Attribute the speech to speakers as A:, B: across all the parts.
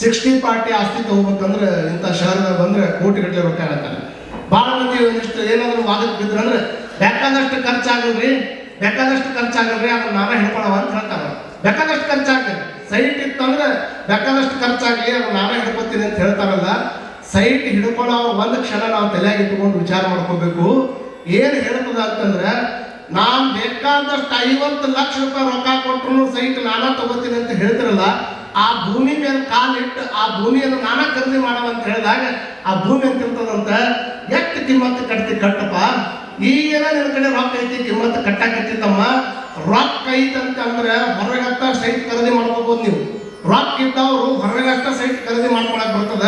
A: Sixty party ಆಸ್ತಿ ತಗೋಬೇಕಂದ್ರೆ ಇಂಥ ಶಹರದಾಗ ಬಂದ್ರೆ ಕೋಟಿಗಟ್ಟಲೆ ರೊಕ್ಕ ಹೇಳ್ತಾರೆ ಭಾಳ ಮಂದಿ ಒಂದಿಷ್ಟು ಏನಾದರೂ ವಾದಕ್ಕೆ ಬಿದ್ರು ಅಂದ್ರೆ, ಬೇಕಾದಷ್ಟು ಖರ್ಚಾಗಲ್ರಿ ಬೇಕಾದಷ್ಟು ಖರ್ಚಾಗಲ್ರಿ ಅದನ್ನ ನಾನೇ ಹಿಡ್ಕೊಳವ ಅಂತ ಹೇಳ್ತಾರೆ ಬೇಕಾದಷ್ಟು ಖರ್ಚಾಗಲಿ. ಸೈಟ್ ಇತ್ತಂದ್ರೆ ಬೇಕಾದಷ್ಟು ಖರ್ಚಾಗಲಿ ಅದನ್ನ ನಾನೇ ಹಿಡ್ಕೊತೀನಿ ಅಂತ ಹೇಳ್ತಾರಲ್ಲ. ಸೈಟ್ ಹಿಡ್ಕೊಳ್ಳೋ ಒಂದು ಕ್ಷಣ ನಾವು ತಲೆಯಾಗಿ ಇಟ್ಕೊಂಡು ವಿಚಾರ ಮಾಡ್ಕೋಬೇಕು. ಏನು ಹೇಳ್ತದ ಅಂತಂದ್ರೆ, ನಾನು ಬೇಕಾದಷ್ಟು ಐವತ್ತು ಲಕ್ಷ ರೂಪಾಯಿ ರೊಕ್ಕ ಕೊಟ್ಟರು ಸೈಟ್ ನಾನಾ ತಗೋತೀನಿ ಅಂತ ಹೇಳ್ತಿರಲ್ಲ ಆ ಭೂಮಿ ಮೇಲೆ ಕಾಲಿಟ್ಟು ಆ ಭೂಮಿಯನ್ನು ನಾನೇ ಖರೀದಿ ಅಂತ ಹೇಳಿದಾಗ ಆ ಭೂಮಿ ಅಂತ ಇರ್ತದಂತ ಎಷ್ಟು ಕಿಮ್ಮತ್ತು ಕಟ್ತಿ ಕಟ್ಟಪ್ಪ? ಈಗೇನ ನಿನ್ನ ಕಡೆ ರೊಕ್ಕ ಐತಿ, ಕಿಮ್ಮತ್ತು ಕಟ್ಟಾಕತ್ತಿತ್ತಮ್ಮ ರೊಕ್ಕ ಐತಂತ ಅಂದ್ರೆ ಹೊರಗತ್ತ ಸೈಟ್ ಖರೀದಿ ಮಾಡ್ಕೋಬಹುದು ನೀವು. ರೊಕ್ಕ ಇದ್ದವರು ಹೊರಗಷ್ಟ ಸೈಟ್ ಖರೀದಿ ಮಾಡ್ಕೊಳಕ್ ಬರ್ತದ.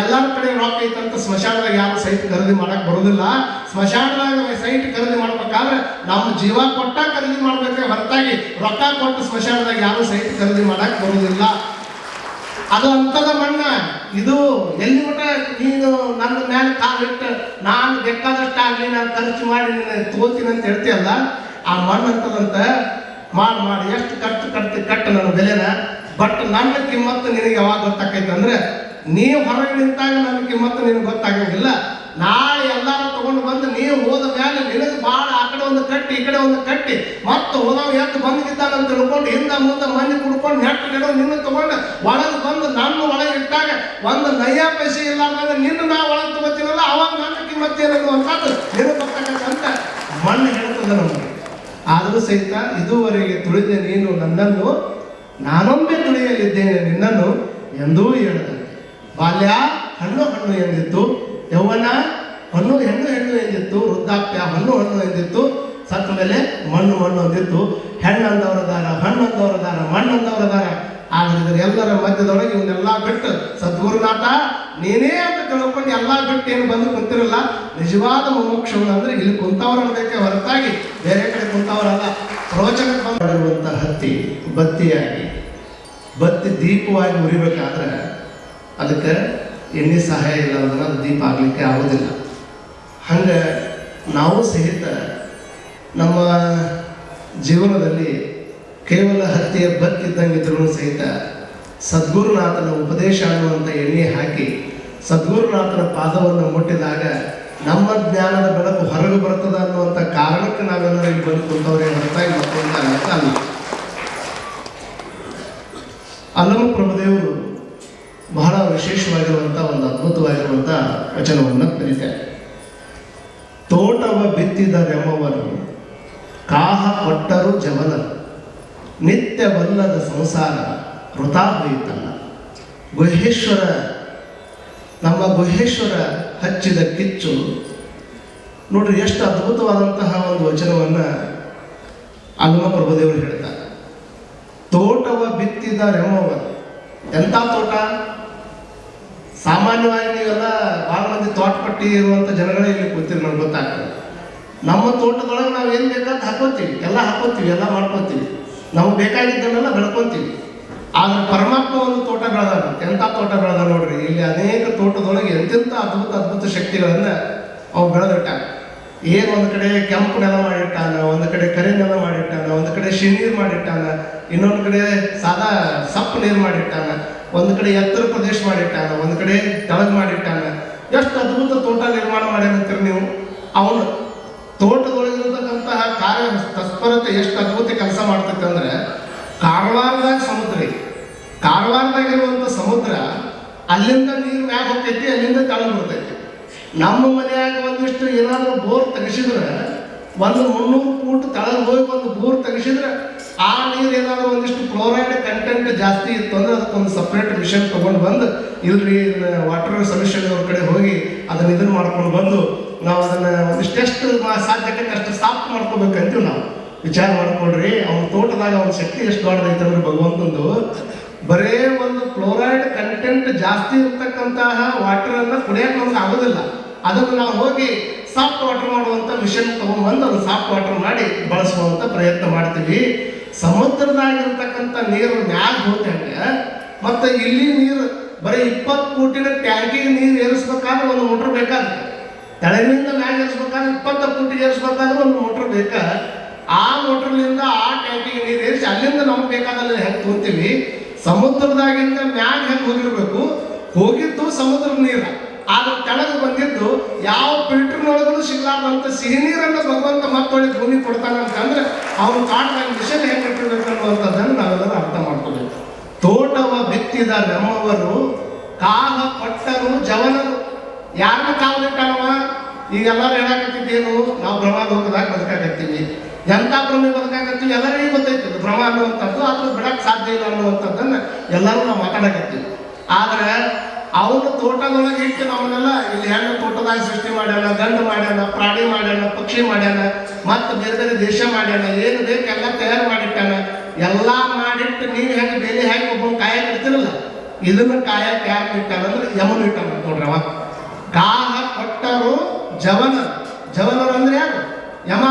A: ಎಲ್ಲರ ಕಡೆ ರಾಕ್ ಐತಂತ ಸ್ಮಶಾನದಾಗ ಯಾರು ಸೈಟ್ ಖರೀದಿ ಮಾಡಕ್ ಬರೋದಿಲ್ಲ. ಸ್ಮಶಾನದಾಗ ಸೈಟ್ ಖರೀದಿ ಮಾಡ್ಬೇಕಾದ್ರೆ ನಮ್ಮ ಜೀವ ಕೊಟ್ಟ ಖರೀದಿ ಮಾಡ್ಬೇಕೆ ಹೊರತಾಗಿ ರೊಕ್ಕ ಕೊಟ್ಟು ಸ್ಮಶಾನದಾಗ ಯಾರು ಸೈಟ್ ಖರೀದಿ ಮಾಡಕ್ ಬರೋದಿಲ್ಲ. ಅದು ಅಂತದ ಮಣ್ಣ. ಇದು ಎಲ್ಲಿ ಮಟ ನೀನು ನನ್ನ ಮೇಲೆ ಕಾಲಿಟ್ಟು ನಾನು ಬೇಕಾದಷ್ಟು ಆಗಲಿ, ನಾನು ಖರ್ಚು ಮಾಡಿ ನೀನು ತಗೋತೀನಿ ಅಂತ ಹೇಳ್ತೀಯಲ್ಲ, ಆ ಮಣ್ಣು ಅಂತದಂತ ಮಾಡಿ ಮಾಡಿ, ಎಷ್ಟು ಖರ್ಚು ಕಟ್ತಿ ಕಟ್ಟು ನನ್ನ ಬೆಲೆನ ಬಟ್ ನನ್ನ ಕಿಮ್ಮತ್ತು ನಿನಗೆ ಯಾವಾಗ ಗೊತ್ತಾಕೈತೆ ಅಂದ್ರೆ ನೀವು ಹೊರಗೆ ನಿಂತಾಗ ನನ್ನ ಕಿಮ್ಮತ್ತು ನಿನಗೆ ಗೊತ್ತಾಗಂಗಿಲ್ಲ ನಾಳೆ ಎಲ್ಲಾರು ತಗೊಂಡು ಬಂದು ನೀವು ಹೋದ ಮೇಲೆ ನಿನಗೆ ಭಾಳ ಆ ಕಡೆ ಒಂದು ಕಟ್ಟಿ, ಈ ಕಡೆ ಒಂದು ಕಟ್ಟಿ. ಮತ್ತೆ ಹೋದವ್ ಎದ್ದು ಬಂದಿದ್ದಾನ ಅಂತ ತಿಳ್ಕೊಂಡು ಹಿಂದ ಮುಂದೆ ಮಂದಿ ಕುಡ್ಕೊಂಡು ನೆಟ್ಟು ನೆಡೋ ನಿನ್ನ ತಗೊಂಡು ಒಳಗೆ ಬಂದು ನನ್ನ ಒಳಗೆ ಇಟ್ಟಾಗ ಒಂದು ನಯ್ಯ ಪೈಸೆ ಇಲ್ಲ ಅಂದ್ರೆ ನಿನ್ನ ನಾ ಒಳಗೆ ತಗೋತೀನಲ್ಲ, ಅವಾಗ ನನ್ನ ಕಿಮ್ಮತ್ತು ಅಂತದ್ದು ನಿನಗೆ ಗೊತ್ತಾಗತ್ತಂತ ಮಣ್ಣು ಹೇಳ್ತದೆ ನಮಗೆ. ಆದರೂ ಸಹಿತ ಇದುವರೆಗೆ ತುಳಿದ ನೀನು ನನ್ನನ್ನು ನಾನೊಮ್ಮೆ ತುಳಿಯಲಿದ್ದೇನೆ ನಿನ್ನನ್ನು ಎಂದೂ ಹೇಳದಂತೆ ಬಾಲ್ಯ, ಹಣ್ಣು ಹಣ್ಣು ಎಂದಿತ್ತು, ಯೌವನ, ಹಣ್ಣು ಹೆಣ್ಣು ಹೆಣ್ಣು ಎಂದಿತ್ತು, ವೃದ್ಧಾಪ್ಯ, ಹಣ್ಣು ಹಣ್ಣು ಎಂದಿತ್ತು, ಸತ್ತ ಮೇಲೆ ಮಣ್ಣು ಮಣ್ಣು ಅಂದಿತ್ತು ಹೆಣ್ಣಂದವರ ದಾರ, ಹಣ್ಣಂದವರ ದಾರ, ಮಣ್ಣಂದವರ ದಾರ. ಆಗಿದ್ರೆ ಎಲ್ಲರ ಮಧ್ಯದೊಳಗೆ ಇವನ್ನೆಲ್ಲ ಬಿಟ್ಟು ಸದ್ಗುರುನಾಥ ನೀನೇ ಅಂತ ತಿಳ್ಕೊಂಡು ಎಲ್ಲ ಬಿಟ್ಟು ಏನು ಬಂದು ಕುಂತಿರಲ್ಲ, ನಿಜವಾದ ಮೋಕ್ಷಗಳು ಅಂದ್ರೆ ಇಲ್ಲಿ ಕುಂತವರ ಅನ್ನೋದಕ್ಕೆ ಹೊರತಾಗಿ ಬೇರೆ ಕಡೆ ಕುಂತವರಲ್ಲ. ಬಂದಿರುವಂಥ ಹತ್ತಿ, ಬತ್ತಿಯಾಗಿ. ಬತ್ತಿ ದೀಪವಾಗಿ ಉರಿಬೇಕಾದ್ರೆ ಅದಕ್ಕೆ ಎಣ್ಣೆ ಸಹಾಯ ಇಲ್ಲ ಅಂದ್ರೆ ಅದು ದೀಪ ಆಗಲಿಕ್ಕೆ ಆಗೋದಿಲ್ಲ. ಹಂಗೆ ನಾವು ಸಹಿತ ನಮ್ಮ ಜೀವನದಲ್ಲಿ ಕೇವಲ ಹತ್ತಿಯ ಬತ್ತಿದ್ದಂಗಿದ್ರು ಸಹಿತ ಸದ್ಗುರುನಾಥನ ಉಪದೇಶ ಅನ್ನುವಂಥ ಎಣ್ಣೆ ಹಾಕಿ ಸದ್ಗುರುನಾಥನ ಪಾದವನ್ನು ಮುಟ್ಟಿದಾಗ ನಮ್ಮ ಜ್ಞಾನದ ಬೆಳಕು ಹೊರಗೆ ಬರ್ತದೆ ಅನ್ನುವಂಥ ಕಾರಣಕ್ಕೆ ನಾವೆಲ್ಲರೂ ಇಲ್ಲಿ ಬಂದು ಕುಂತವ್ರೆ ಹೊರತಾಗಿ ಮತ್ತೊಂದು ಅಲ್ಲ. ಅಲ್ಲಮ ಪ್ರಭುದೇವರು ಬಹಳ ವಿಶೇಷವಾಗಿರುವಂಥ ಒಂದು ಅದ್ಭುತವಾಗಿರುವಂಥ ವಚನವನ್ನು ಕರೀತಾರೆ. ತೋಟವ ಬಿತ್ತಿದ ರೆಮವರು, ಕಾಹ ಕೊಟ್ಟರು ಜವನರು ನಿತ್ಯವಲ್ಲದ ಸಂಸಾರ ವೃಥಾ ಹೋಯಿತಲ್ಲ ಗುಹೇಶ್ವರ, ನಮ್ಮ ಗುಹೇಶ್ವರ ಹಚ್ಚಿದ ಕಿಚ್ಚು, ನೋಡ್ರಿ ಎಷ್ಟು ಅದ್ಭುತವಾದಂತಹ ಒಂದು ವಚನವನ್ನು ಅಲ್ಲಮ ಪ್ರಭುದೇವರು ಹೇಳ್ತಾರೆ. ತೋಟವ ಬಿತ್ತಿದ ರೆಮ್ಮವರು ಎಂಥ ತೋಟ? ಸಾಮಾನ್ಯವಾಗಿ ನೀವೆಲ್ಲ ಭಾಳ ಮಂದಿ ತೋಟ ಪಟ್ಟಿ ಇರುವಂಥ ಜನಗಳೇ ಇಲ್ಲಿ ಕೂತಿರಿ ನಮ್ಗೆ ಗೊತ್ತಾಗ್ತದೆ. ನಮ್ಮ ತೋಟದೊಳಗೆ ನಾವು ಏನು ಬೇಕಾದ ಹಾಕೋತೀವಿ. ಎಲ್ಲ ಹಾಕೋತೀವಿ, ಎಲ್ಲ ಮಾಡ್ಕೋತೀವಿ. ನಮ್ಗೆ ಬೇಕಾಗಿದ್ದನ್ನೆಲ್ಲ ಬೆಳ್ಕೊತೀವಿ. ಆದ್ರೆ ಪರಮಾತ್ಮ ಒಂದು ತೋಟ ಬೆಳೆದಾನ ಎಂಥ ತೋಟ ಬೆಳೆದ ನೋಡ್ರಿ, ಇಲ್ಲಿ ಅನೇಕ ತೋಟದೊಳಗೆ ಎಂತೆಂಥ ಅದ್ಭುತ ಅದ್ಭುತ ಶಕ್ತಿಗಳನ್ನು ಅವು ಬೆಳೆದಿಟ್ಟಾನ ಏನು ಒಂದು ಕಡೆ ಕೆಂಪು ನೆಲ ಮಾಡಿಟ್ಟಾನ ಒಂದು ಕಡೆ ಕರಿ ನೆಲ ಮಾಡಿಟ್ಟಾನ ಒಂದು ಕಡೆ ಶಿನೀರು ಮಾಡಿಟ್ಟಾನ ಇನ್ನೊಂದು ಕಡೆ ಸಾದಾ ಸಪ್ಪು ನೀರು ಮಾಡಿಟ್ಟಾನ ಒಂದು ಕಡೆ ಎತ್ತರ ಪ್ರದೇಶ ಮಾಡಿಟ್ಟಾನ ಒಂದು ಕಡೆ ತಳಗ್ ಮಾಡಿಟ್ಟಾನ ಎಷ್ಟು ಅದ್ಭುತ ತೋಟ ನಿರ್ಮಾಣ ಮಾಡ್ಯಾನಂತೀರಿ ನೀವು? ಅವನು ತೋಟದೊಳಗಿರತಕ್ಕಂತಹ ಕಾರ್ಯ ತತ್ಪರತೆ ಎಷ್ಟು ಅದ್ಭುತ ಕೆಲಸ ಮಾಡ್ತೈತೆ ಅಂದ್ರೆ, ಕಾರವಾರದಾಗ ಸಮುದ್ರ ಕಾರವಾರದಾಗಿರುವಂತ ಸಮುದ್ರ ಅಲ್ಲಿಂದ ನೀರು ಮ್ಯಾಗ ಹೋಗ್ತೈತಿ, ಅಲ್ಲಿಂದ ತಳಗ್ ಬರ್ತೈತಿ. ನಮ್ಮ ಮನೆಯಾಗ ಒಂದಿಷ್ಟು ಏನಾದರೂ ಬೋರ್ ತೆಗೆಸಿದ್ರೆ, ಒಂದು ಮುನ್ನೂರು ಫೂಟ್ ತಳಗೆ ಹೋಗಿ ಒಂದು ಬೋರ್ ತೆಗೆಸಿದ್ರೆ, ಆ ನೀರು ಏನಾದರೂ ಒಂದಿಷ್ಟು ಕ್ಲೋರೈಡ್ ಕಂಟೆಂಟ್ ಜಾಸ್ತಿ ಇತ್ತು ಅಂದ್ರೆ ಅದಕ್ಕೊಂದು ಸಪ್ರೇಟ್ ಮಿಷನ್ ತೊಗೊಂಡು ಬಂದು ಇಲ್ರಿ ವಾಟರ್ ಸೊಲ್ಯೂಷನ್ ಅವ್ರ ಕಡೆ ಹೋಗಿ ಅದನ್ನು ಇದನ್ನು ಮಾಡ್ಕೊಂಡು ಬಂದು ನಾವು ಅದನ್ನು ಒಂದಿಷ್ಟು ಎಷ್ಟು ಮಾ- ಸಾಧ್ಯಕ್ಕೆ ಅಷ್ಟು ಸಾಫ್ಟ್ ಮಾಡ್ಕೋಬೇಕಂತೀವಿ ನಾವು. ವಿಚಾರ ಮಾಡ್ಕೊಳ್ರಿ, ಅವ್ನ ತೋಟದಾಗ ಅವ್ನ ಶಕ್ತಿ ಎಷ್ಟು ದೊಡ್ಡದೈತೆ ಅಂದ್ರೆ ಭಗವಂತಂದು ಬರೇ ಒಂದು ಕ್ಲೋರೈಡ್ ಕಂಟೆಂಟ್ ಜಾಸ್ತಿ ಇರ್ತಕ್ಕಂತಹ ವಾಟರನ್ನು ಕುಡಿಯೋಕೆ ನಮ್ಗೆ ಆಗೋದಿಲ್ಲ. ಅದನ್ನು ನಾವು ಹೋಗಿ ಸಾಫ್ಟ್ ವಾಟರ್ ಮಾಡುವಂಥ ಮಿಷನ್ ತಗೊಂಡ್ಬಂದು ಅದನ್ನು ಸಾಫ್ಟ್ ವಾಟರ್ ಮಾಡಿ ಬಳಸುವಂಥ ಪ್ರಯತ್ನ ಮಾಡ್ತೀವಿ. ಸಮುದ್ರದಾಗಿರ್ತಕ್ಕಂಥ ನೀರು ಮ್ಯಾಗ ಹೋದಂಗೆ ಮತ್ತು ಇಲ್ಲಿ ನೀರು ಬರೀ ಇಪ್ಪತ್ತು ಫೂಟಿನ ಟ್ಯಾಂಕಿಗೆ ನೀರು ಏರಿಸ್ಬೇಕಾದ್ರೆ ಒಂದು ಮೋಟ್ರ್ ಬೇಕಾಗುತ್ತೆ. ತಳಿನಿಂದ ಮ್ಯಾಗ ಏರಿಸ್ಬೇಕಾದ್ರೆ ಇಪ್ಪತ್ತು ಫೂಟಿಗೆ ಏರಿಸ್ಬೇಕಾದ್ರೆ ಒಂದು ಮೋಟ್ರ್ ಬೇಕಾ. ಆ ಮೋಟ್ರ್ಲಿಂದ ಆ ಟ್ಯಾಂಕಿಗೆ ನೀರು ಏರಿಸಿ ಅಲ್ಲಿಂದ ನಮ್ಗೆ ಬೇಕಾದಲ್ಲಿ ಹೆಂಗೆ ತೊಗೊಂತೀವಿ? ಸಮುದ್ರದಾಗಿಂದ ಮ್ಯಾಗ ಹೆಂಗೆ ಹೋಗಿರ್ಬೇಕು? ಹೋಗಿದ್ದು ಸಮುದ್ರದ ನೀರು. ಆದ್ರೆ ಬಂದಿದ್ದು ಯಾವ ಫಿಲ್ಟರ್ನೊಳಗೂ ಸಿಗ್ಲಾರ್ದಂತ ಸಿಹಿ ನೀರನ್ನು ಭಗವಂತ ಮತ್ತೊಳ್ಳಿ ಭೂಮಿ ಕೊಡ್ತಾನಂತಂದ್ರೆ ಅವನು ಕಾಡ್ದಾಗ ಮಿಷನ್ ಹೆಂಗೆ ಇಟ್ಟಿರ್ಬೇಕನ್ನುವಂಥದ್ದನ್ನು ನಾವೆಲ್ಲರೂ ಅರ್ಥ ಮಾಡ್ಕೋಬೇಕು. ತೋಟವ ಬಿತ್ತಿದ ನಮ್ಮವರು ಕಾಹ ಪಟ್ಟರು, ಜವನರು. ಯಾರನ್ನ ಕಾವಲಿಟ್ಟಾನವ ಈಗೆಲ್ಲರೂ ಹೇಳಾಕತ್ತಿದ್ದೇನು? ನಾವು ಭ್ರಮ ಲೋಕದಾಗ ಬದುಕಾಕತ್ತೀವಿ. ಎಂಥ ಭ್ರಮೆ ಬದುಕಾಕತ್ತೀವಿ? ಎಲ್ಲರಿಗೂ ಗೊತ್ತೈತಿ. ಭ್ರಮ ಅನ್ನುವಂಥದ್ದು ಅದ್ರ ಬಿಡಕ್ಕೆ ಸಾಧ್ಯ ಇಲ್ಲ ಅನ್ನುವಂಥದ್ದನ್ನು ಎಲ್ಲರೂ ನಾವು ಮಾತಾಡಕತ್ತೀವಿ. ಆದ್ರೆ ಅವನ ತೋಟದೊಳಗೆ ಇಟ್ಟು ಅವನ್ನೆಲ್ಲ ಇಲ್ಲಿ ಹೆಣ್ಣು ತೋಟದಾಗ ಸೃಷ್ಟಿ ಮಾಡ್ಯಾನ, ಗಂಡು ಮಾಡ್ಯಾನ, ಪ್ರಾಣಿ ಮಾಡ್ಯಾನ, ಪಕ್ಷಿ ಮಾಡ್ಯಾನ, ಮತ್ತು ಬೇರೆ ಬೇರೆ ದೇಶ ಮಾಡ್ಯಾನ, ಏನು ಬೇಕೆಲ್ಲ ತಯಾರು ಮಾಡಿಟ್ಟಾನ, ಎಲ್ಲ ಮಾಡಿಟ್ಟು ನೀನು ಹೆಂಗೆ, ಬೆಲೆ ಹೆಂಗೆ ಒಬ್ಬ ಕಾಯಕ್ಕೆ ಇಡ್ತಿರಲ್ಲ, ಇದನ್ನ ಕಾಯಕ್ಕೆ ಯಾಕೆ ಇಟ್ಟಾನ ಅಂದ್ರೆ ಯಮನು ಇಟ್ಟಾನ ನೋಡ್ರಿ ಅವ. ಕಾಹ ಕೊಟ್ಟರು ಜವನ. ಜವನರು ಅಂದ್ರೆ ಯಾರು? ಯಮ.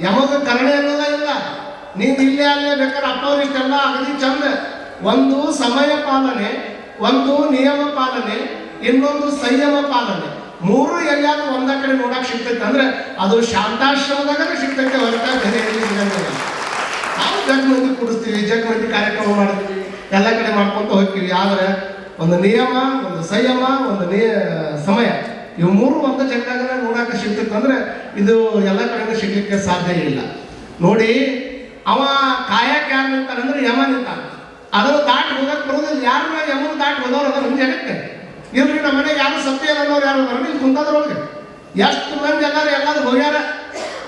A: ಯಮಗ ಕರುಣೆ ಅನ್ನೋದ ಇಲ್ಲ. ನೀನು ಇಲ್ಲೇ ಅಲ್ಲೇ ಬೇಕಾದ್ರೆ ಅಪ್ಪವ್ರು ಇಷ್ಟೆಲ್ಲ ಅಗದಿ ಚಂದ. ಒಂದು ಸಮಯ ಪಾಲನೆ ಒಂದು ನಿಯಮ ಪಾಲನೆ, ಇನ್ನೊಂದು ಸಂಯಮ ಪಾಲನೆ. ಮೂರು ಎಲ್ಲಾದ್ರೂ ಒಂದ ಕಡೆ ನೋಡಕ್ ಸಿಗ್ತೈತೆ ಅಂದ್ರೆ ಅದು ಶಾಂತಾಶ್ರಮದಾಗ ಸಿಗ್ತೈತೆ ಹೊರತಾಗಿ ಬೇರೆ ಎಲ್ಲಿ ಸಿಗಂಗಿಲ್ಲ ನಾವು ಜಗ್ ಮಂದಿ ಕುಡಿಸ್ತೀವಿ ಜಗ್ ಮಂದಿ ಕಾರ್ಯಕ್ರಮ ಮಾಡ್ತೀವಿ, ಎಲ್ಲ ಕಡೆ ಮಾಡ್ಕೊಂತ ಹೋಗ್ತೀವಿ. ಆದ್ರೆ ಒಂದು ನಿಯಮ, ಒಂದು ಸಂಯಮ, ಒಂದು ನಿಯ, ಸಮಯ, ಇವು ಮೂರು ಒಂದು ಜಗದಾಗ ನೋಡಕ್ಕೆ ಸಿಗ್ತೈತೆ ಅಂದ್ರೆ ಇದು ಎಲ್ಲ ಕಡೆ ಸಿಗ್ಲಿಕ್ಕೆ ಸಾಧ್ಯ ಇಲ್ಲ. ನೋಡಿ, ಅವ ಕಾಯಕ್ಕೆ ಯಾರು ನಿಂತಾನಂದ್ರೆ ಯಮ ನಿಂತಾನ ಅದನ್ನು ದಾಟಿ ಹೋಗಕ್ಕೆ ಬರೋದಿಲ್ಲ ಯಾರು ಯಮನ ದಾಟಿ ಹೋದವ್ರು ಅದ ಮುಂದೆ ಹೇಳುತ್ತೆ ಇಲ್ರಿ ನಮ್ಮ ಮನೆಗೆ ಯಾರು ಸತ್ಯ ಅನ್ನೋರು ಯಾರು ಅದಾರ ಇಲ್ಲಿ ಕುಂತದ್ರೊಳಗೆ ಎಷ್ಟು ಮಂದಿ ಎಲ್ಲರೂ ಎಲ್ಲರೂ ಹೋಗ್ಯಾರ?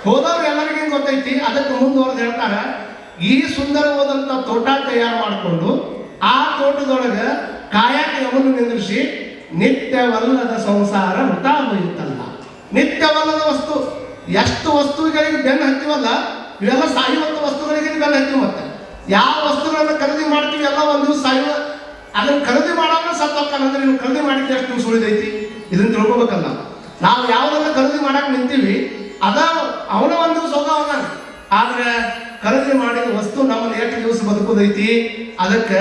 A: ಹೋದವ್ರು ಎಲ್ಲರಿಗೂ ಗೊತ್ತೈತಿ? ಅದಕ್ಕೆ ಮುಂದುವರೆದು ಹೇಳ್ತಾರೆ, ಈ ಸುಂದರವಾದಂಥ ತೋಟ ತಯಾರು ಮಾಡಿಕೊಂಡು ಆ ತೋಟದೊಳಗೆ ಕಾಯಕ ಯಮನ್ನು ನಿಂದಿರಿಸಿ ನಿತ್ಯವಲ್ಲದ ಸಂಸಾರ ವೃತ ಹೋಯಿತಲ್ಲ. ನಿತ್ಯವಲ್ಲದ ವಸ್ತು. ಎಷ್ಟು ವಸ್ತುಗಳಿಗೆ ಬೆನ್ನು ಹತ್ತಿವಲ್ಲ? ಇವೆಲ್ಲ ಸಾಯುವಂಥ ವಸ್ತುಗಳಿಗೆ ಬೆನ್ನು ಹತ್ತಿವಿ ಮತ್ತೆ. ಯಾವ ವಸ್ತುಗಳನ್ನು ಖರೀದಿ ಮಾಡ್ತೀವಿ ಎಲ್ಲ ಒಂದು ದಿವಸ ಸಾಯುವ ಅದನ್ನ ಖರೀದಿ ಮಾಡೋಣ ಸತ್ತೋಗ್ತಾನಂದ್ರೆ ನೀವು ಖರೀದಿ ಮಾಡಿದ್ರೆ ಎಷ್ಟು ನಿಮ್ಗೆ ಸುಳಿದೈತಿ ಇದನ್ನ ತಿಳ್ಕೊಬೇಕಲ್ಲ. ನಾವು ಯಾವುದನ್ನು ಖರೀದಿ ಮಾಡಕ್ಕೆ ನಿಂತೀವಿ, ಅದ ಅವನ ಒಂದು ದಿವಸ ಹೋಗವನ ಆದ್ರೆ ಖರೀದಿ ಮಾಡಿದ ವಸ್ತು ನಮ್ಮನ್ನು ಎಷ್ಟು ದಿವಸ ಬದುಕೋದೈತಿ? ಅದಕ್ಕೆ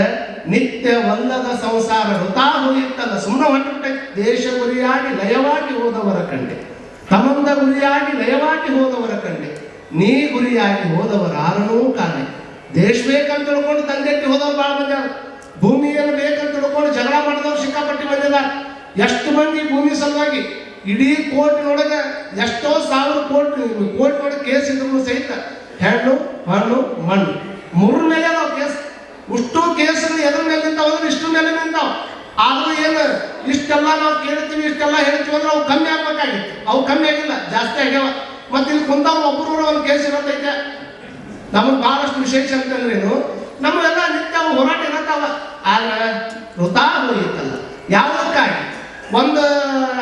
A: ನಿತ್ಯ ಒಂದದ ಸಂಸಾರ ವೃತಾ ಹೋಗಿತ್ತಲ್ಲ ಸುಮ್ಮನೆ ಹೊಟ್ಟೆ ದೇಶ ಗುರಿಯಾಗಿ ಲಯವಾಗಿ ಹೋದವರ ಕಂಡೆ. ತಮಂದ ಗುರಿಯಾಗಿ ಲಯವಾಗಿ ಹೋದವರ ಕಂಡೆ. ನೀ ಗುರಿಯಾಗಿ ಹೋದವರ ಆರನೂ ಕಾಣೆ. ದೇಶ ಬೇಕಂತ ತಿಳ್ಕೊಂಡು ತಂದೆಟ್ಟಿ ಹೋದವ್ರು ಭಾಳ ಮಂದಿ ಭೂಮಿಯನ್ನು ಬೇಕಂತ ತಿಳ್ಕೊಂಡು ಜಗಳ ಮಾಡಿದವ್ರು ಸಿಕ್ಕಾಪಟ್ಟಿ ಬಂದಿಲ್ಲ ಎಷ್ಟು ಮಂದಿ ಭೂಮಿ ಸಲುವಾಗಿ ಇಡೀ ಕೋರ್ಟ್ನೊಳಗೆ ಎಷ್ಟೋ ಸಾವಿರ ಕೋರ್ಟ್ ಕೋರ್ಟ್ನೊಳಗೆ ಕೇಸ್ ಇದ್ರು ಸಹಿತ ಹೆಣ್ಣು ಹಣ್ಣು ಮಣ್ಣು. ಮೂರ ಮೇಲೆ ಅದಾವ ಕೇಸ್. ಇಷ್ಟು ಕೇಸ್ ಎದ್ರ ಮೇಲೆ ನಿಂತಾವ ಅಂದ್ರೆ ಇಷ್ಟು ಮೇಲೆ ನಿಂತಾವ. ಆದ್ರೂ ಏನು, ಇಷ್ಟೆಲ್ಲ ನಾವು ಕೇಳ್ತೀವಿ, ಇಷ್ಟೆಲ್ಲ ಹೇಳ್ತೀವಿ ಅಂದ್ರೆ ಅವು ಕಮ್ಮಿ ಆಗ್ಬೇಕಾಗಿತ್ತು. ಅವು ಕಮ್ಮಿ ಆಗಿಲ್ಲ, ಜಾಸ್ತಿ ಆಗ್ಯಾವ. ಮತ್ತೆ ಇಲ್ಲಿ ಕುಂತಾವ ಒಬ್ಬರು ಒಂದು ಕೇಸ್ ಇರತ್ತೈತೆ ನಮಗೆ ಬಹಳಷ್ಟು ವಿಶೇಷ ಅಂತಂದ್ರೇನು? ನಮ್ಮೆಲ್ಲ ನಿತ್ಯ ಹೋರಾಟ ಇರತ್ತಾವ ಆದ್ರೆ ವೃಥಾ ಹೋಗಿತ್ತಲ್ಲ. ಯಾವುದಕ್ಕಾಗಿ? ಒಂದು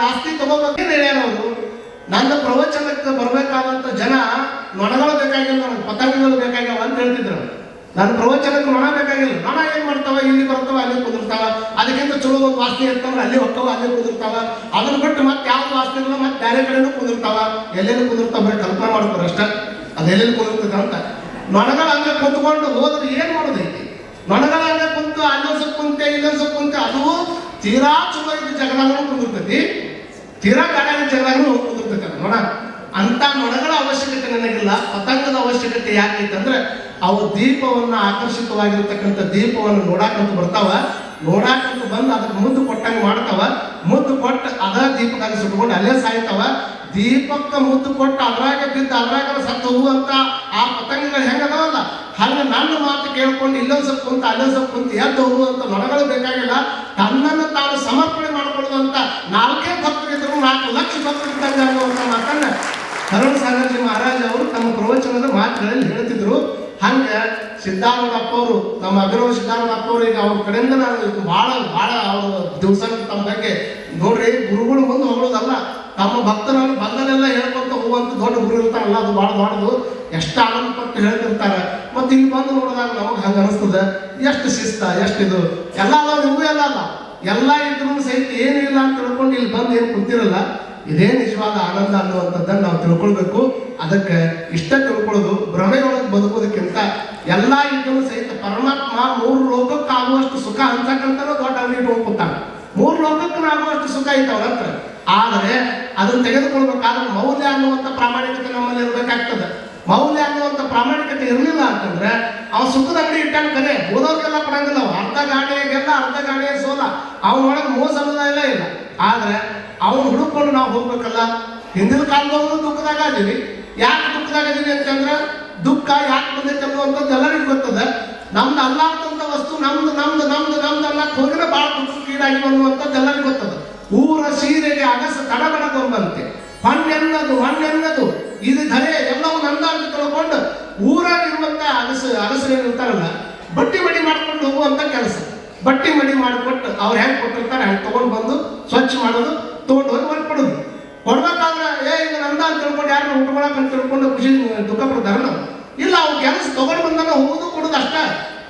A: ಆಸ್ತಿ ತಗೋಬೇಕು ಹೇಳ್ಯಾರವರು ನನ್ನ ಪ್ರವಚನಕ್ಕೆ ಬರಬೇಕಾದಂಥ ಜನ ನೊಣಗಳು ಬೇಕಾಗಿಲ್ಲ ನನಗೆ ಪತಂಗಗಳು ಬೇಕಾಗ್ಯಾವ ಅಂತ ಹೇಳ್ತಿದ್ರು ನನ್ನ ಪ್ರವಚನಕ್ಕೆ ನೊಣ ಬೇಕಾಗಿಲ್ಲ. ನೊಣ ಏನು ಮಾಡ್ತಾವ? ಇಲ್ಲಿ ಬರ್ತಾವ ಅಲ್ಲಿ ಕುದುರ್ತಾವ? ಅದಕ್ಕಿಂತ ಚಲೋ ಒಂದು ವಾಸ್ತಿ ಇರ್ತಾವ ಅಲ್ಲಿ ಹೊಕ್ಕವ, ಅಲ್ಲಿ ಕುದುರ್ತಾವ? ಅದನ್ನ ಬಿಟ್ಟು ಮತ್ತೆ ಯಾವ ವಾಸ್ತಿ ಇಲ್ಲ ಮತ್ತೆ ಬೇರೆ ಕಡೆನೂ ಕುದುರ್ತಾವ? ಎಲ್ಲೆಲ್ಲಿ ಕುದುರ್ತಾವ? ಕಲ್ಪನೆ ಮಾಡ್ತಾರೆ ಅಷ್ಟೇ. ಅದೆಲ್ಲೆಲ್ಲಿ ಕುದುರ್ತದೆ ಅಂತ. ನೊಣಗಳು ಹಂಗೆ ಕುಂತ್ಕೊಂಡು ಹೋದ್ರೆ ಏನು ಮಾಡೋದೈತಿ ನೊಣಗಳ ಕುಂತು ಅಲ್ಲೊಂದು ಸ್ವಲ್ಪ ಕುಂತೆ ಇಲ್ಲೊಂದು ಸ್ವಲ್ಪ ಕುಂತೆ, ಅದು ತೀರಾ ಚಲೋ ಇದ್ದ ಜಗದಾಗೂ ಕುಂದಿರ್ತೈತಿ ತೀರಾ ಗಾಡಿನ ಜಗದಾಗೂ ಕುಂದಿರ್ತೈತಿ ನೋಡ. ಅಂತ ನೊಣಗಳ ಅವಶ್ಯಕತೆ ನನಗಿಲ್ಲ. ಪತಂಗದ ಅವಶ್ಯಕತೆ ಯಾಕೈತೆ ಅಂದ್ರೆ ಅವು ದೀಪವನ್ನು ಆಕರ್ಷಿತವಾಗಿರ್ತಕ್ಕಂಥ ದೀಪವನ್ನು ನೋಡಾಕಂತ ಬರ್ತಾವ. ನೋಡಾಕಂತ ಬಂದು ಅದಕ್ಕೆ ಮುದ್ದು ಕೊಟ್ಟಂಗೆ ಮಾಡ್ತಾವ. ಮುದ್ದು ಕೊಟ್ಟು ಅದ ದೀಪದಾಗ ಸುಟ್ಕೊಂಡು ಅಲ್ಲೇ ಸಾಯ್ತಾವ. ದೀಪಕ್ಕ ಮುದ್ದು ಕೊಟ್ಟು ಅದ್ರಾಗೆ ಬಿದ್ದು ಅದ್ರಾಗ ಸತ್ತು ಅಂತ ಆ ಪತಂಗಗಳು ಹೆಂಗದವಲ್ಲ? ಹಂಗೆ ನನ್ನ ಮಾತು ಕೇಳ್ಕೊಂಡು ಇಲ್ಲೊಂದು ಸ್ವಲ್ಪ ಕುಂತ ಅಲ್ಲೊಂದು ಸ್ವಲ್ಪ ಕುಂತ ಹೂ ಅಂತ ನೊಣಗಳು ಬೇಕಾಗಿಲ್ಲ. ತನ್ನನ್ನು ತಾನು ಸಮರ್ಪಣೆ ಮಾಡಿಕೊಳ್ಳುವಂತ ನಾಲ್ಕೇ ಭಕ್ತರಿದ್ರು ನಾಲ್ಕು ಲಕ್ಷ ಭಕ್ತರಿದ್ದಂಗೆ ಅನ್ನುವಂಥ ಮಾತನ್ನ ಕರುಣ ಸಾಗರ್ಜಿ ಮಹಾರಾಜ್ ಅವರು ತಮ್ಮ ಪ್ರವಚನದ ಮಾತುಗಳಲ್ಲಿ ಹೇಳ್ತಿದ್ರು. ಹಾಗೆ ಸಿದ್ಧಾರೂಢ ಅಪ್ಪವರು ನಮ್ಮ ಅಭಿನವ ಸಿದ್ಧಾರೂಢ ಅಪ್ಪವರು ಈಗ ಅವ್ರ ಕಡೆಯಿಂದ ನಾನು ಭಾಳ ಭಾಳ ಅವರು ದಿವಸ ತಮ್ಮ ಬಗ್ಗೆ ನೋಡ್ರಿ, ಗುರುಗಳು ಬಂದು ಹೋಗೋದಲ್ಲ ತಮ್ಮ ಭಕ್ತರನ್ನು ಬಂದನೆಲ್ಲ ಹೇಳ್ಕೊಂತ ಹೋಗುವಂತ ದೊಡ್ಡ ಗುರು ಇರ್ತಾರಲ್ಲ, ಅದು ಭಾಳ ದೊಡ್ಡದು. ಎಷ್ಟು ಆನಂದ ಪಟ್ಟು ಹೇಳ್ತಿರ್ತಾರೆ ಮತ್ತೆ ಇಲ್ಲಿ ಬಂದು ನೋಡಿದಾಗ ನಮಗೆ ಹಂಗೆ ಅನಿಸ್ತದೆ. ಎಷ್ಟು ಶಿಸ್ತ, ಎಷ್ಟು ಇದು. ಎಲ್ಲ ಅಲ್ಲ ನಿಮಗೂ ಎಲ್ಲ ಅಲ್ಲ. ಎಲ್ಲ ಇದ್ರೂ ಸಹಿತ ಏನೂ ಇಲ್ಲ ಅಂತ ತಿಳ್ಕೊಂಡು ಇಲ್ಲಿ ಬಂದು ಏನು ಕುಂತಿರಲ್ಲ, ಇದೇ ನಿಜವಾದ ಆನಂದ ಅನ್ನುವಂಥದ್ದನ್ನು ನಾವು ತಿಳ್ಕೊಳ್ಬೇಕು. ಅದಕ್ಕೆ ಇಷ್ಟ ತಿಳ್ಕೊಳ್ಳೋದು, ಭ್ರಮೆಯೊಳಗೆ ಬದುಕೋದಕ್ಕಿಂತ ಎಲ್ಲ ಇದ್ರೂ ಸಹಿತ ಪರಮಾತ್ಮ ಮೂರು ಲೋಕಕ್ಕೆ ಆಗುವಷ್ಟು ಸುಖ ಅಂತಕ್ಕಂಥ ದೊಡ್ಡ ಅವನಿಗೆ ಹೋಗ್ಕೊತಾನೆ ಮೂರು ಲೋಕಕ್ಕೆ ಆಗುವಷ್ಟು ಸುಖ ಐತೆ ಅವ್ರ ಹತ್ರ. ಆದರೆ ಅದನ್ನು ತೆಗೆದುಕೊಳ್ಬೇಕಾದ್ರೆ ಮೌಲ್ಯ ಅನ್ನುವಂಥ ಪ್ರಾಮಾಣಿಕತೆ ನಮ್ಮಲ್ಲಿ ಇರಬೇಕಾಗ್ತದೆ. ಮೌಲ್ಯ ಅನ್ನುವಂಥ ಪ್ರಾಮಾಣಿಕತೆ ಇರಲಿಲ್ಲ ಅಂತಂದ್ರೆ ಅವ ಸುಖದ ಅಂಗಡಿ ಕರೆ, ಓದೋರ್ಗೆಲ್ಲ ಕೊಡಂಗಿಲ್ಲ ಅವ. ಅರ್ಧ ಗಾಡಿಯಾಗೆಲ್ಲ ಅರ್ಧ ಗಾಡಿಯ ಸೋಲ. ಅವನೊಳಗೆ ಮೋಸ ಅನ್ನೋದೆಲ್ಲ ಇಲ್ಲ. ಆದ್ರೆ ಅವನು ಹುಡುಕೊಂಡು ನಾವು ಹೋಗ್ಬೇಕಲ್ಲ? ಹಿಂದಿನ ಕಾಲದವರು ದುಃಖದಾಗ ಅದೀವಿ ಯಾಕೆ ದುಃಖದಾಗ ಇದೀವಿ ಅಂತಂದ್ರೆ ದುಃಖ ಯಾಕೆ ಬಂದೈತೆ ಅನ್ನುವಂಥದ್ದು ಎಲ್ಲರಿಗೂ ಗೊತ್ತದೆ. ನಮ್ದು ಅಲ್ಲ ಅಂತ ವಸ್ತು ನಮ್ದು ನಮ್ದು ನಮ್ದು ನಮ್ದು ಅಲ್ಲ ಹೋಗಿದ್ರೆ ಭಾಳ ದುಃಖಕ್ಕೀಡಾಗಿ ಅನ್ನುವಂಥದ್ದು ಎಲ್ಲರಿಗೂ ಗೊತ್ತದ. ಊರ ಸೀರೆಗೆ ಅಗಸ ತಡಬಡಗೊಂಬಂತೆ ಹಣ್ಣೆಲ್ಲದು ಹಣ್ಣೆಲ್ಲದು ಇದು ಧರೆ, ಎಲ್ಲವೂ ನಂದ ಅಂತ ತಿಳ್ಕೊಂಡು ಊರಾಗಿರುವಂತ ಅಗಸ, ಅಗಸರೇನು ಇರ್ತಾರಲ್ಲ, ಬಟ್ಟಿ ಮಡಿ ಮಾಡ್ಕೊಂಡು ಹೋಗುವಂತ ಕೆಲಸ. ಬಟ್ಟಿ ಮಡಿ ಮಾಡಿಕೊಟ್ಟು ಅವ್ರು ಹೆಂಗೆ ಕೊಟ್ಟಿರ್ತಾರೆ, ಹಂಗೆ ತಗೊಂಡು ಬಂದು ಸ್ವಚ್ಛ ಮಾಡೋದು, ತಗೊಂಡು ಹೋಗಿ ಹೊರಗೆ ಕೊಡೋದು. ಕೊಡ್ಬೇಕಾದ್ರೆ, ಏ, ಇದು ನಂದ ಅಂತ ತಿಳ್ಕೊಂಡು ಯಾರನ್ನ ಉಟ್ಕೊಳಕ್ ಅಂತ ತಿಳ್ಕೊಂಡು ಖುಷಿ, ದುಃಖ ಪಡ್ತಾರ ನಾವು ಇಲ್ಲ, ಅವ್ರು ಕೆಲಸ ತಗೊಂಡು ಬಂದಾಗ ಹೋಗೋದು ಕೊಡೋದು ಅಷ್ಟ.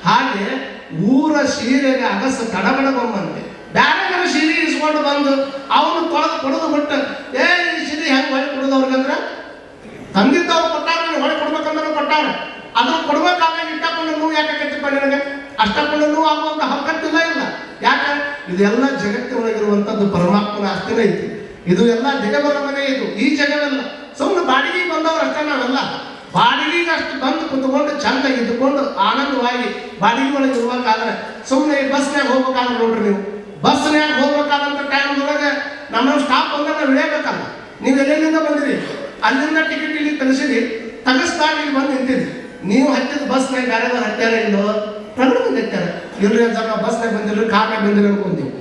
A: ಹಾಗೆ ಊರ ಸೀರೆಗೆ ಅಗಸ ತಡಬಡಗೊಂಬಂತೆ ಬ್ಯಾರೆ ಸೀರೆ ಇಸ್ಕೊಂಡು ಬಂದು ಅವನು ತೊಳೆದು ಕೊಡೋದು ಬಿಟ್ಟು, ಏ, ಈ ಸೀರೆ ಹೆಂಗೆ ಹೊಳೆ ಕೊಡೋದು ಅವ್ರಿಗಂದ್ರೆ ತಂದಿದ್ದವ್ರು ಕೊಟ್ಟಾರ ಹೊಳೆ ಕೊಡ್ಬೇಕಂದ್ರೆ ಕೊಟ್ಟಾರ. ಅದನ್ನ ಕೊಡ್ಬೇಕಾದಾಗ ಇಟ್ಟಕೊಂಡು ನೋವು ಯಾಕೆ ಕಟ್ಟಿಪ್ಪ ನನಗೆ? ಅಷ್ಟಕೊಂಡು ನೋವು ಆಗುವಂತ ಹಕ್ಕತ್ತಿಲ್ಲ ಇಲ್ಲ. ಯಾಕೆ? ಇದೆಲ್ಲ ಜಗತ್ತಿನೊಳಗಿರುವಂಥದ್ದು ಪರಮಾತ್ಮನ ಆಸ್ತಿನೇ ಐತಿ. ಇದು ಎಲ್ಲ ಜಗಬರ ಮನೆ ಇದು. ಈ ಜಗವೆಲ್ಲ. ಸುಮ್ಮನೆ ಬಾಡಿಗೆ ಬಂದವರು ಅಷ್ಟೇ ನಾವೆಲ್ಲ. ಬಾಡಿಗೆಗೆ ಅಷ್ಟು ಬಂದು ಕುತ್ಕೊಂಡು ಚಂದ ಇದ್ದುಕೊಂಡು ಆನಂದವಾಗಿ ಬಾಡಿಗೆ ಒಳಗೆ ಇರ್ಬೇಕಾದ್ರೆ ಸುಮ್ಮನೆ ಬಸ್ನಾಗ ಹೋಗ್ಬೇಕಾದ್ರೆ ನೋಡ್ರಿ ನೀವು. ಬಸ್ನ್ಯಾಗ ಹೋಗ್ಬೇಕಾದಂತ ಟೈಮ್ದೊಳಗೆ ನಮ್ಮ ಸ್ಟಾಪ್ ಬಂದ್ರೆ ನಾವು ಇಳಿಯಬೇಕಲ್ಲ ನೀವು ಎಲ್ಲೆಲ್ಲಿಂದ ಬಂದಿರಿ? ಅಲ್ಲಿಂದ ಟಿಕೆಟ್ ಇಲ್ಲಿ ತರಿಸಿರಿ. ತಗಸ್ದಾಗ ಇಲ್ಲಿ ಬಂದು ನಿಂತಿದ್ರಿ ನೀವು ಹತ್ತಿದ ಬಸ್ನಾಗ ಬೇರೆದವ್ರು ಹತ್ಯಾರ ಇಲ್ಲೋ ಪ್ರಗಡ ಬಂದು ಹತ್ಯಾರ ಇಲ್ರಿ ಅಂತ ಬಸ್ನಾಗ ಬಂದಿಲ್ಲ ಕಾರ್ನಾಗ ಬಂದಿರಿ ಅನ್ಕೊಂತೀವಿ.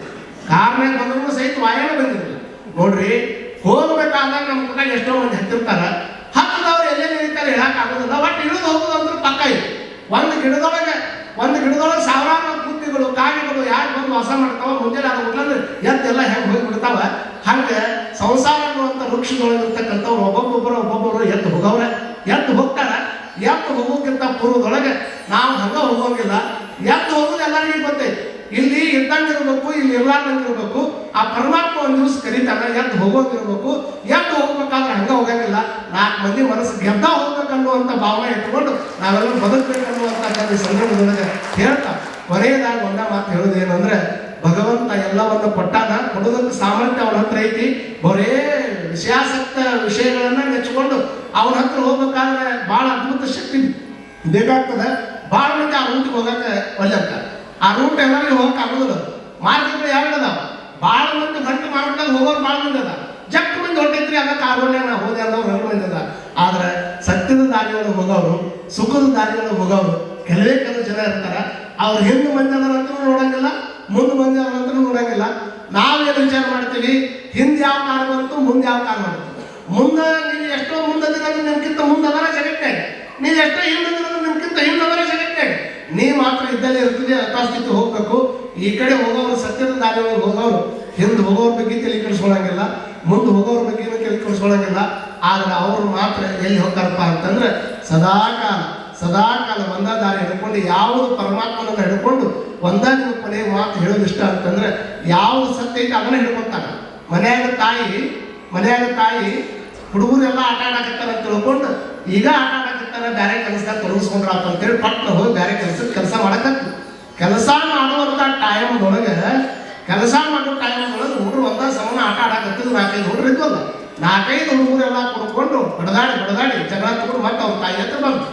A: ಕಾರ್ನಾಗ ಬಂದ್ರು ಸಹಿತ ವಾಯನ ಬಂದಿರಲಿಲ್ಲ ನೋಡ್ರಿ, ಹೋಗ್ಬೇಕಾದಾಗ ನಮ್ಮ ಕೂಡ ಎಷ್ಟೋ ಮಂದಿ ಹತ್ತಿರ್ತಾರ. ಹತ್ತದವ್ರು ಎಲ್ಲೆಲ್ಲಿ ಇರ್ತಾರೆ ಹೇಳಕ್ ಆಗೋದಿಲ್ಲ. ಒಟ್ಟು ಇಳಿದು ಹೋಗೋದಂದ್ರೆ ಪಕ್ಕ ಇದೆ. ಒಂದು ಗಿಡದೊಳಗೆ ಒಂದು ಗಿಡದೊಳಗೆ ಸಾವಿರಾರು ಬುದ್ಧಿಗಳು ಕಾಗೆಗಳು, ಯಾರು ವಾಸ ಮಾಡ್ತಾವ, ಮುಂಜಾನೆ ಅದು ಉಟ್ಲಂದ್ರೆ ಎದ್ದೆಲ್ಲ ಹೆಂಗೆ ಹೋಗಿ ಬಿಡ್ತಾವ ಹಂಗೆ ಸಂಸಾರ ಅನ್ನುವಂಥ ವೃಕ್ಷಗಳಿರ್ತಕ್ಕಂಥವ್ರು ಒಬ್ಬೊಬ್ಬೊಬ್ಬರು ಒಬ್ಬೊಬ್ಬರು ಎದ್ದು ಹೋಗವ್ರೆ. ಎದ್ದು ಹೋಗ್ತಾರ, ಎದ್ದು ಹೋಗೋಕ್ಕಿಂತ ಪೂರ್ವದೊಳಗೆ ನಾವು ಹಂಗೆ ಹೋಗೋಂಗಿಲ್ಲ. ಎದ್ದು ಹೋಗೋದು ಎಲ್ಲರಿಗೂ ಗೊತ್ತೈತಿ ಇಲ್ಲಿ ಇದ್ದಂಗಿರ್ಬೇಕು, ಇಲ್ಲಿ ಇರ್ಲಾರ್ದಂಗಿರ್ಬೇಕು. ಆ ಪರಮಾತ್ಮ ಒಂದು ದಿವಸ ಕರೀತಾನ, ಎದ್ದು ಹೋಗೋಂಗಿರ್ಬೇಕು ಎದ್ದು ಹೋಗ್ಬೇಕಾದ್ರೆ ಹಂಗೆ ಹೋಗಂಗಿಲ್ಲ. ನಾಲ್ಕು ಮಂದಿ ಮನಸ್ಸು ಗೆದ್ದ ಹೋಗ್ಬೇಕನ್ನುವಂಥ ಭಾವನೆ ಇಟ್ಕೊಂಡು ನಾವೆಲ್ಲ ಬದುಕಬೇಕನ್ನುವಂಥ ಸಂದರ್ಭದೊಳಗೆ ಹೇಳ್ತಾ ಕೊನೆಯದಾಗಿ ಒಂದ ಮಾತು ಹೇಳೋದು ಏನಂದ್ರೆ ಭಗವಂತ ಎಲ್ಲವನ್ನು ಕೊಟ್ಟಾನ ಕೊಡೋದಕ್ಕೆ ಸಾಮರ್ಥ್ಯ ಅವನ ಹತ್ರ ಐತಿ. ಬರೇ ವಿಷಯಾಸಕ್ತ ವಿಷಯಗಳನ್ನ ನೆಚ್ಚಿಕೊಂಡು ಅವನ ಹತ್ರ ಹೋಗ್ಬೇಕಾದ್ರೆ ಬಹಳ ಅದ್ಭುತ ಶಕ್ತಿ ಬೇಕಾಗ್ತದೆ ಭಾಳ ಮಂದಿ ಆ ರೂಟ್ಗೆ ಹೋಗಕ್ಕೆ ಒಳ್ಳೆಂತ ಆ ರೂಟ್ ಎಲ್ಲರಿಗೂ ಹೋಗಕ್ಕೆ ಆಗೋದಿಲ್ಲ ಮಾರ್ಗಗಳು ಯಾವ ಅದಾವ. ಭಾಳ ಮಂದಿ ಗಂಟು ಮಾರ್ಗದಲ್ಲಿ ಹೋಗೋರು ಬಹಳ ಮಂದಿ ಅದ ಜಕ್ ಮಂದಿ ಹೊಟ್ಟೈತ್ರಿ ಅದಕ್ಕೆ ಆರೋಗ್ಯ ನಾ ಹೋದೆ ಅನ್ನೋರು ಎರಡು ಮಂದಿ ಅದ ಆದ್ರೆ ಸತ್ಯದ ದಾರಿಯೊಳಗೆ ಹೋಗೋರು ಸುಖದ ದಾರಿಯೊಳಗೆ ಹೋಗೋರು ಕೆಲವೇ ಕೆಲವು ಜನ ಇರ್ತಾರ. ಅವ್ರು ಹಿಂದೆ ಮಂದಿ ಅಂತ ನೋಡಂಗಿಲ್ಲ, ಮುಂದೆ ಮಂದಿ ಅಂತ ನೋಡಂಗಿಲ್ಲ. ನಾವೇನು ವಿಚಾರ ಮಾಡ್ತೀವಿ. ಹಿಂದೆ ಯಾವ ಕಾಲ ಬಂತು, ಮುಂದೆ ಯಾವ ಕಾಲ ಬಂತು. ಮುಂದೆ ನೀವು ಎಷ್ಟೋ ಮುಂದದಿರೋದು ನಿಮ್ಗಿಂತ ಮುಂದೆ ಅದರ ಜಗತ್ತಾಗ ನೀವು ಎಷ್ಟೋ ಹಿಂದದಿರೋದು ನಿಮ್ಗಿಂತ ಹಿಂದೆ ಜಗತ್ತೆ ಜಗತ್ತಾಗ ನೀ ಮಾತ್ರ ಇದ್ದಲ್ಲೇ ಇರ್ತೀವಿ ಅಥಾಸ್ಥಿತಿ ಹೋಗ್ಬೇಕು. ಈ ಕಡೆ ಹೋಗೋರು ಸತ್ಯದ ದಾರಿಯೊಳಗೆ ಹೋಗೋರು, ಹಿಂದೆ ಹೋಗೋರ ಬಗ್ಗೆ ತಲೆ ಕೆಡಿಸ್ಕೊಳಂಗಿಲ್ಲ ಮುಂದೆ ಹೋಗೋರ ಬಗ್ಗೆ ತಲೆ ಕೆಡಿಸ್ಕೊಳಂಗಿಲ್ಲ ಆದ್ರೆ ಅವರು ಮಾತ್ರ ಎಲ್ಲಿ ಹೋಗ್ತಾರಪ್ಪ ಅಂತಂದ್ರೆ ಸದಾಕಾಲ ಸದಾಕಾಲ ಒಂದ ದಾರಿ ಹಿಡ್ಕೊಂಡು, ಯಾವುದು ಪರಮಾತ್ಮನನ್ನು ಹಿಡ್ಕೊಂಡು ಒಂದ ನಿಮ್ಮ ಕೊನೆ ಮಾತು ಹೇಳೋದು ಇಷ್ಟ ಅಂತಂದ್ರೆ ಯಾವುದು ಸತ್ಯ ಐತೆ ಅದನ್ನ ಹಿಡ್ಕೊಂತಾನ ಮನೆಯಾಗ ತಾಯಿ ಮನೆಯಾಗ ತಾಯಿ, ಹುಡುಗರೆಲ್ಲ ಆಟ ಆಡಕತ್ತಾರ ಅಂತ ತಿಳ್ಕೊಂಡು, ಈಗ ಆಟ ಆಡಕತ್ತಾರ ಬೇರೆ ಕೆಲಸದಾಗ ತೊಡಗಿಸ್ಕೊಂಡ್ರ ಅಂತೇಳಿ ಪಟ್ನ ಹೋಗಿ ಬೇರೆ ಕೆಲಸದ ಕೆಲಸ ಮಾಡಕತ್ತು. ಕೆಲಸ ಮಾಡುವಂತ ಟೈಮ್ದೊಳಗೆ ಕೆಲಸ ಮಾಡೋ ಟೈಮ್ದೊಳಗೆ ಹುಡುಗರು ಒಂದ ಸಮನ ಆಟ ಆಡಕತ್ತಿದ್ರು, ನಾಲ್ಕೈದು ಹುಡುಗರು ಇದ್ವಲ್ಲ, ನಾಲ್ಕೈದು ಹುಡುಗರೆಲ್ಲ ಕುಡ್ಕೊಂಡು, ಬಡದಾಡಿ ಬಡದಾಡಿ, ಜಗಳ ತಗೊಂಡು ಮತ್ತೆ ಅವ್ರ ತಾಯಿ ಹತ್ರ ಬಂತು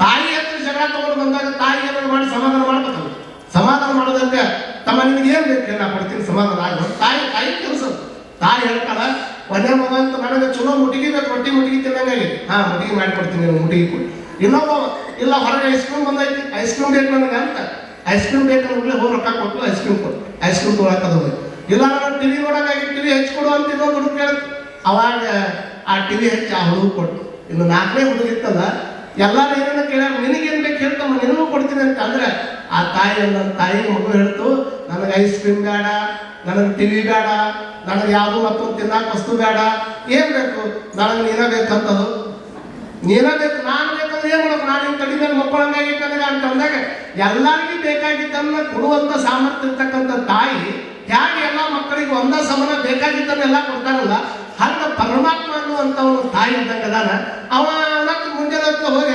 A: ತಾಯಿ ಹತ್ರ ಜಗಳ ತಗೊಂಡು ಬಂದಾಗ ತಾಯಿ ಏನಾದ್ರು ಮಾಡಿ ಸಮಾಧಾನ ಮಾಡ್ಬೇಕಲ್ಲ. ಸಮಾಧಾನ ಮಾಡೋದಕ್ಕೆ ತಮ್ಮ ನಿಮ್ಗೆ ಏನು ಬೇಕು? ನಾ ಕೊಡ್ತೀನಿ, ಸಮಾಧಾನ ಆಗ ತಾಯಿ ತಾಯಿ ಕೆಲಸ ತಾಯಿ ಹೇಳ್ತಾಳ ಒಳ್ಳೆ ಮಗ ಅಂತ ನನಗೆ ಚಲೋ ಮುಟ್ಟಿಗೆ ಬೇಕು, ರೊಟ್ಟಿ ಮುಟ್ಟಿಗೆ ತಿನ್ನಂಗಾಗಿ ಹಾ ಮುಟ್ಟಿಗೆ ಮಾಡಿಕೊಡ್ತೀನಿ ಮುಟಿಗೆ ಕೊಡಿ. ಇನ್ನೊಬ್ಬ, ಇಲ್ಲ, ಹೊರಗೆ ಐಸ್ ಕ್ರೀಮ್ ಬಂದೈತಿ. ಐಸ್ ಕ್ರೀಮ್ ಬೇಕು ನನಗೆ ಅಂತ. ಐಸ್ ಕ್ರೀಮ್ ಬೇಕಂದ್ರೆ ಹೋಗಿ ರೊಕ್ಕ ಕೊಟ್ಟು ಐಸ್ ಕ್ರೀಮ್ ಕೊಟ್ಟು ಐಸ್ ಕ್ರೀಮ್ ತೊಗೊಳಕದ ಇಲ್ಲ, ನಾನು ಟಿವಿ ನೋಡೋಕ್ಕಾಗಿ ಟಿವಿ ಹಚ್ಕೊಡು ಅಂತ ಇನ್ನೊಂದು ಹುಡುಗ ಕೇಳ್ತು. ಅವಾಗ ಆ ಟಿವಿ ಹಚ್ಚಿ ಆ ಹುಡುಗ ಕೊಟ್ಟು ಇನ್ನು ನಾಲ್ಕನೇ ಹುಡುಗ ಇತ್ತಲ್ಲ ಎಲ್ಲಾರು ಏನನ್ನ ಕೇಳ್ಯಾರ, ನಿನಗೇನ್ ಬೇಕು ಹೇಳ್ತಮ್ಮ, ನಿನಗೂ ಕೊಡ್ತೀನಿ ಅಂತ ಅಂದ್ರೆ, ಆ ತಾಯಿ ನನ್ನ ತಾಯಿ ಮಗು ಹೇಳ್ತು, ನನಗೆ ಐಸ್ ಕ್ರೀಮ್ ಬೇಡ, ನನಗೆ ಟಿವಿ ಬೇಡ, ನನಗೆ ಯಾವುದು ಮತ್ತೊಂದು ತಿನ್ನಕ್ಕೆ ವಸ್ತು ಬೇಡ, ಏನ್ ಬೇಕು? ನನಗೆ ನೀನ ಬೇಕಂತದು. ನೀನ ಬೇಕು, ನಾನು ಬೇಕಂದ್ರೆ ಏನ್ ಮಾಡೋದು ನಾನು ಮೇಲೆ ಮಕ್ಕಳಂಗಾಗಿತ್ತು ನನಗೆ ಅಂತ ಅಂದಾಗ ಎಲ್ಲರಿಗೂ ಬೇಕಾಗಿದ್ದನ್ನ ಕೊಡುವಂತ ಸಾಮರ್ಥ್ಯ ಇರ್ತಕ್ಕಂಥ ತಾಯಿ, ಹೇಗೆ ಎಲ್ಲ ಮಕ್ಕಳಿಗೆ ಒಂದ ಸಮನ ಬೇಕಾಗಿದ್ದನ್ನೆಲ್ಲ ಕೊಡ್ತಾರಲ್ಲ ಹಂಗ ಪರಮಾತ್ಮ ಒಂದು ತಾಯಿ ಇದ್ದಂಗೆ ಅದಾನ. ಅವ ಮುಂಜಾನೆ ಹೋಗಿ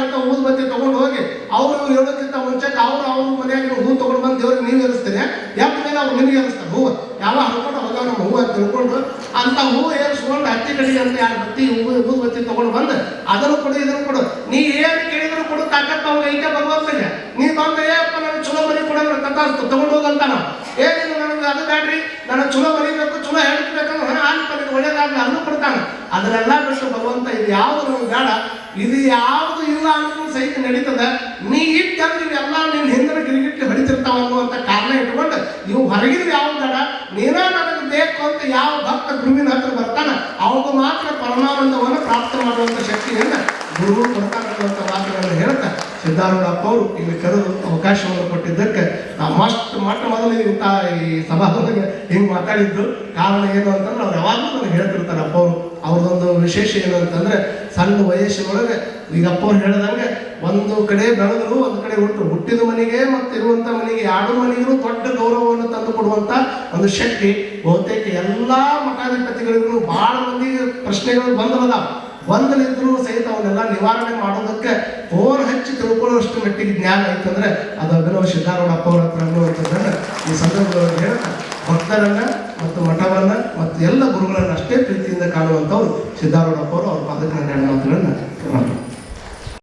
A: ಹತ್ತಿ ಕಡೆಗೆ ಬತ್ತಿ ತಗೊಂಡು ಹೋಗಿ, ಅವರು ಹೇಳೋಕ್ಕಿಂತ ಮುಂಚೆ ಅವ್ರು ಅವ್ರ ಮನೆಯಾಗ ಹೂ ತಗೊಂಡು ಬಂದು ದೇವ್ರಿಗೆ ನೀವು ಏರಿಸ್ತೀನಿ ಯಾಕೆ ಮೇಲೆ ಅವ್ರು ನಿಮಗೆ ಏರಿಸ್ತಾರೆ? ಹೂವು. ಯಾವ ಹರ್ಕೊಂಡು ಹೋಗ ನಮ್ಮ ಹೂವು ಅಂತ ತಿಳ್ಕೊಂಡು, ಅಂತ ಹೂ ಏರಿಸ್ಕೊಂಡು ಹತ್ತಿ ಕಡೆಗೆ ಅಂತ ಯಾರು ಬತ್ತಿ ಹೂ ಬತ್ತಿ ತಗೊಂಡು ಬಂದು, ಅದನ್ನು ಕೊಡು, ಇದನ್ನು ಕೊಡು. ನೀ ಏನು ಕೇಳಿದ್ರು ಕೊಡು ತಾಕತ್ತ ಅವ್ನಿಗೆ ಐತೆ ಭಗವಂತನಿಗೆ ನೀ ಬಂದ ಏಪ್ಪ ನನಗೆ ಚಲೋ ಮನೆ ಕೊಡೋದ್ರ ತಥಾಸ್ತು ತಗೊಂಡು ಹೋಗಂತ ಏನಿಲ್ಲ ನನಗೆ ಅದು ಬ್ಯಾಡ್ರಿ, ನನಗೆ ಚಲೋ ಮರಿಬೇಕು ಚಲೋ ಹೇಳ್ಬೇಕಂದ್ರೆ ಹಣ ಆಗ್ತಾನೆ ಒಳ್ಳೇದಾಗಲಿ, ಅದನ್ನು ಕೊಡ್ತಾನೆ. ಅದನ್ನೆಲ್ಲ ಬಿಟ್ಟು ಭಗವಂತ ಇದು ಯಾವುದು ಬೇಡ. ಇದು ಯಾವುದು ಇಲ್ಲ ಸಹಿತ ನಡೀತದ. ನೀ ಇಟ್ಟಂದ್ರೆ ಎಲ್ಲ ನಿನ್ನ ಹಿಂದಿನ ಗಿರಿಗಿಟ್ಟು ಹೊಡಿತಿರ್ತಾವ ಅನ್ನುವಂಥ ಕಾರಣ ಇಟ್ಕೊಂಡು ನೀವು ಹೊರಗಿದ್ರೆ ಯಾವ ಬೇಡ, ನೀನ ನನಗೆ ಬೇಕು ಅಂತ ಯಾವ ಭಕ್ತ ಗುರುವಿನ ಹತ್ರ ಬರ್ತಾನ ಅವಾಗ ಮಾತ್ರ ಪರಮಾನಂದವನ್ನು ಪ್ರಾಪ್ತ ಮಾಡುವಂಥ ಶಕ್ತಿಯನ್ನ ಗುರುಗಳು ಕೊಡ್ತಾ ಮಾತುಗಳನ್ನು ಹೇಳ್ತಾ ಸಿದ್ಧಾರೂಢಪ್ಪ ಅವರು ಇಲ್ಲಿ ಕರೆದು ಅವಕಾಶವನ್ನು ಕೊಟ್ಟಿದ್ದಕ್ಕೆ ಮಸ್ಟ್ ಮೊಟ್ಟ ಮೊದಲು ಇಂಥ ಈ ಸಭಾದೊಳಗೆ ಹಿಂಗೆ ಮಾತಾಡಿದ್ದು ಕಾರಣ ಏನು ಅಂತಂದ್ರೆ ಅವ್ರು ಯಾವಾಗಲೂ ನನಗೆ ಹೇಳ್ತಿರ್ತಾರೆ, ಅಪ್ಪ ಅವರು ಅವ್ರದ್ದೊಂದು ವಿಶೇಷ ಏನು ಅಂತಂದ್ರೆ ಸಣ್ಣ ವಯಸ್ಸಿನೊಳಗೆ ಈಗ ಅಪ್ಪ ಅವ್ರು ಹೇಳ್ದಂಗೆ ಒಂದು ಕಡೆ ಬೆಳೆದ್ರು ಒಂದು ಕಡೆ ಹುಟ್ಟರು ಹುಟ್ಟಿದ ಮನೆಗೆ ಮತ್ತು ಇರುವಂಥ ಮನೆಗೆ ಎರಡು ಮನೆಗೂ ದೊಡ್ಡ ಗೌರವವನ್ನು ತಂದು ಕೊಡುವಂಥ ಒಂದು ಶಕ್ತಿ, ಬಹುತೇಕ ಎಲ್ಲ ಮಠಾಧಿಪತಿಗಳಿಗೂ ಭಾಳ ಮಂದಿ ಪ್ರಶ್ನೆಗಳು ಬಂದವಲ್ಲ. ಒಂದಲಿದ್ರು ಸಹಿತ ಅವನ್ನೆಲ್ಲ ನಿವಾರಣೆ ಮಾಡೋದಕ್ಕೆ ಓರ್ ಹೆಚ್ಚು ತಿಳ್ಕೊಳ್ಳೋಷ್ಟು ಮಟ್ಟಿಗೆ ಜ್ಞಾನ ಐತಂದ್ರೆ ಅದು ಅಭಿನವ ಸಿದ್ಧಾರೂಢಪ್ಪ ಅವರ ಹತ್ರ ಅನ್ನುವಂಥದ್ದನ್ನು ಈ ಸಂದರ್ಭದಲ್ಲಿ ಹೇಳ್ತಾ ಭಕ್ತರನ್ನ ಮತ್ತು ಮಠವನ್ನ ಮತ್ತು ಎಲ್ಲ ಗುರುಗಳನ್ನ ಅಷ್ಟೇ ಪ್ರೀತಿಯಿಂದ ಕಾಣುವಂಥವ್ರು ಸಿದ್ಧಾರೂಢಪ್ಪ ಅವರು ಅವ್ರ ಎರಡು ಮಾತುಗಳನ್ನ